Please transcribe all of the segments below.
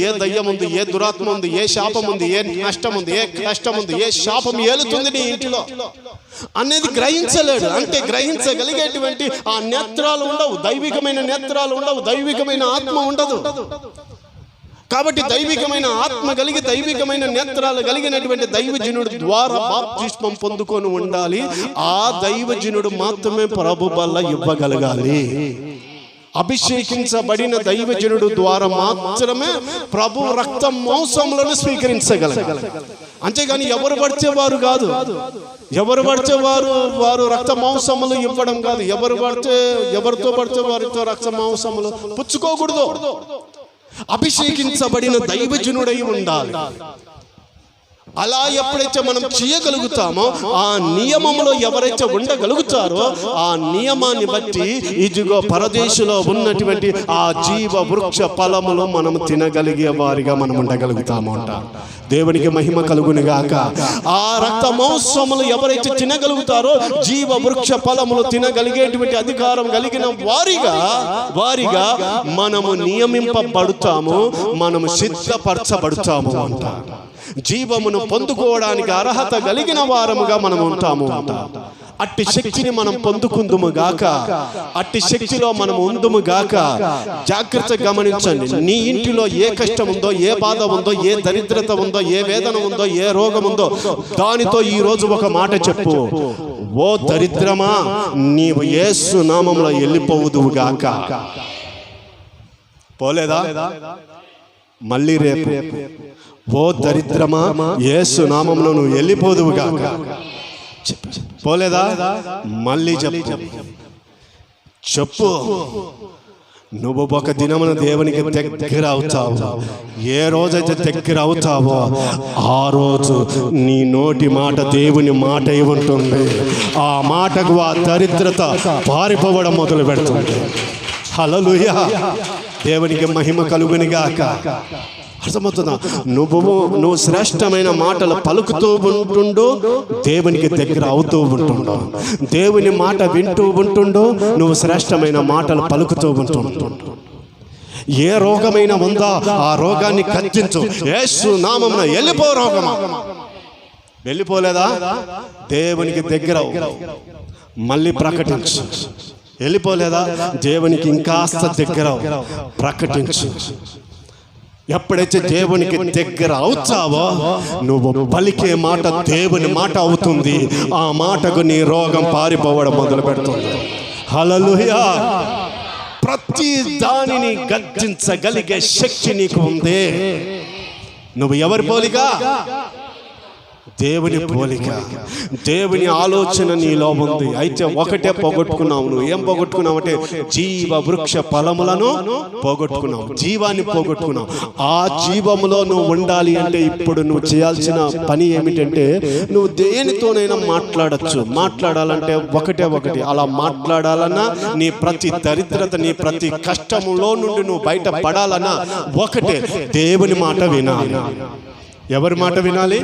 ఏ దయ్యం ఉంది ఏ దురాత్మ ఉంది ఏ శాపం ఉంది ఏ నష్టం ఉంది ఏ కష్టం ఉంది ఏ శాపం ఏలుతుంది నీ ఇంటిలో? అనేది గ్రహించలేడు. అంటే గ్రహించగలిగేటువంటి ఆ నేత్రాలు ఉండవు. దైవికమైన నేత్రాలు ఉండవు. దైవికమైన ఆత్మ ఉండదు. కాబట్టి దైవికమైన ఆత్మ కలిగి దైవికమైన నేత్రాలు కలిగినటువంటి దైవజనుడు ద్వారా బాప్తిష్మం పొందుకొని ఉండాలి. ఆ దైవజనుడు మాత్రమే ప్రభు బల్ల ఇవ్వగలగాలి. అభిషేకించబడిన దైవజనుడు ద్వారా మాత్రమే ప్రభు రక్త మాంసములను స్వీకరించగలగాలి అంతేగాని ఎవరు పడిచేవారు కాదు. ఎవరు పడిచేవారు వారు రక్త మాంసములు ఇవ్వడం కాదు. ఎవరు పడితే ఎవరితో పడితే వారితో రక్త మాంసములు పుచ్చుకోకూడదు. అభిషేకించబడిన దైవజనుడై ఉండాలి. అలా ఎప్పుడైతే మనం చేయగలుగుతామో ఆ నియమంలో ఎవరైతే ఉండగలుగుతారో ఆ నియమాన్ని బట్టి ఇదిగో పరదేశంలో ఉన్నటువంటి ఆ జీవ వృక్ష ఫలములు మనం తినగలిగే వారిగా మనం ఉండగలుగుతాము అంట. దేవునికి మహిమ కలుగుని గాక. ఆ రక్త మాంసములు ఎవరైతే తినగలుగుతారో జీవ వృక్ష ఫలములు తినగలిగేటువంటి అధికారం కలిగిన వారిగా వారిగా మనము నియమింపబడుతాము మనము సిద్ధపరచబడుతాము అంట. జీవమును పొందుకోవడానికి అర్హత కలిగిన వారముగా మనం ఉంటాము. అట్టి శక్తిని మనం పొందుకుందుము గాక. అట్టి శక్తిలో మనం ఉందుము గాక. జాగ్రత్త గమనించండి. నీ ఇంటిలో ఏ కష్టం ఉందో ఏ బాధ ఉందో ఏ దరిద్రత ఉందో ఏ వేదన ఉందో ఏ రోగం ఉందో దానితో ఈ రోజు ఒక మాట చెప్పు. ఓ దరిద్రమా నీవు యేసు నామంలో వెళ్ళిపోవుదువు గాక. పోలేదా? మళ్ళీ రేపు. ఓ దరిద్రమా? యేసు నామంలో నువ్వు వెళ్ళిపోదువు గాక. పోలేదా? మళ్ళీ చెప్పు. చెప్పు. నువ్వు ఒక దినమున దేవునికి దగ్గర అవుతావు. ఏ రోజైతే దగ్గర అవుతావో ఆ రోజు నీ నోటి మాట దేవుని మాట ఉంటుంది. ఆ మాటకు ఆ దరిద్రత పారిపోవడం మొదలు పెడుతుంది హలలుయ దేవునికి మహిమ కలుగునిగాక అర్థమవుతుందా? నువ్వు నువ్వు శ్రేష్టమైన మాటలు పలుకుతూ ఉంటుండు దేవునికి దగ్గర అవుతూ ఉంటుండు. దేవుని మాట వింటూ ఉంటుండు నువ్వు శ్రేష్టమైన మాటలు పలుకుతూ ఉంటుండు. ఏ రోగమైన ఉందా? ఆ రోగాన్ని కత్తించు. యేసు నామం వెళ్ళిపో రోగమా. వెళ్ళిపోలేదా? దేవునికి దగ్గర మళ్ళీ ప్రకటించు. వెళ్ళిపోలేదా? దేవునికి ఇంకాస్త దగ్గర ప్రకటించు. ఎప్పుడైతే దేవునికి దగ్గర అవుతావో నువ్వు పలికే మాట దేవుని మాట అవుతుంది. ఆ మాటకు నీ రోగం పారిపోవడం మొదలు పెడుతుంది. హలలుయా ప్రతి దానిని గర్జించగలిగే శక్తి నీకు ఉంది. నువ్వు ఎవరి పోలిగా? దేవుని పోలిక. దేవుని ఆలోచన నీలో ఉంది. అయితే ఒకటే పోగొట్టుకున్నావు నువ్వు. ఏం పోగొట్టుకున్నావు అంటే జీవ వృక్ష ఫలములను పోగొట్టుకున్నావు. జీవాన్ని పోగొట్టుకున్నావు. ఆ జీవములో నువ్వు ఉండాలి అంటే ఇప్పుడు నువ్వు చేయాల్సిన పని ఏమిటంటే నువ్వు దేనితోనైనా మాట్లాడచ్చు. మాట్లాడాలంటే ఒకటే ఒకటి అలా మాట్లాడాలన్నా నీ ప్రతి దరిద్రత నీ ప్రతి కష్టములో నుండి నువ్వు బయట పడాలన్నా ఒకటే. దేవుని మాట వినాలి. ఎవరి మాట వినాలి?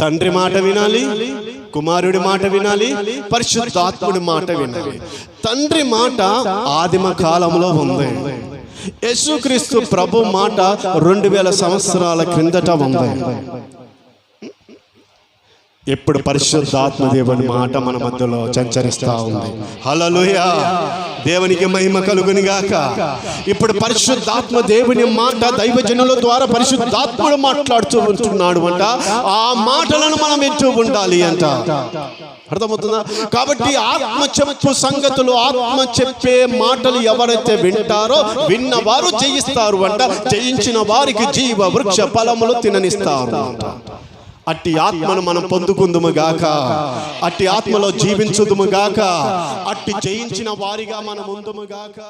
తండ్రి మాట వినాలి కుమారుడి మాట వినాలి పరిశుద్ధాత్ముడి మాట వినాలి. తండ్రి మాట ఆదిమ కాలంలో ఉంది. యేసుక్రీస్తు ప్రభు మాట రెండు వేల సంవత్సరాల క్రిందట ఉంది. ఇప్పుడు పరిశుద్ధాత్మ దేవుని మాట మన మధ్యలో సంచరిస్తా ఉంది. హలలుయ దేవునికి మహిమ కలుగుని గాక. ఇప్పుడు పరిశుద్ధాత్మ దేవుని మాట దైవజనుల ద్వారా పరిశుద్ధాత్ముడు మాట్లాడుతూ ఉంటున్నాడు అంట. ఆ మాటలను మనం వింటూ ఉండాలి అంట. అర్థమవుతుందా? కాబట్టి ఆత్మ చెప్పు సంగతులు ఆత్మ చెప్పే మాటలు ఎవరైతే వింటారో విన్నవారు జయిస్తారు అంట. జయించిన వారికి జీవ వృక్ష ఫలములు తిననిస్తారు అంట. అట్టి ఆత్మను మనం పొందుకుందుము గాక. అట్టి ఆత్మలో జీవించుదుము గాక. అట్టి జయించిన వారిగా మనం ఉందుము గాక.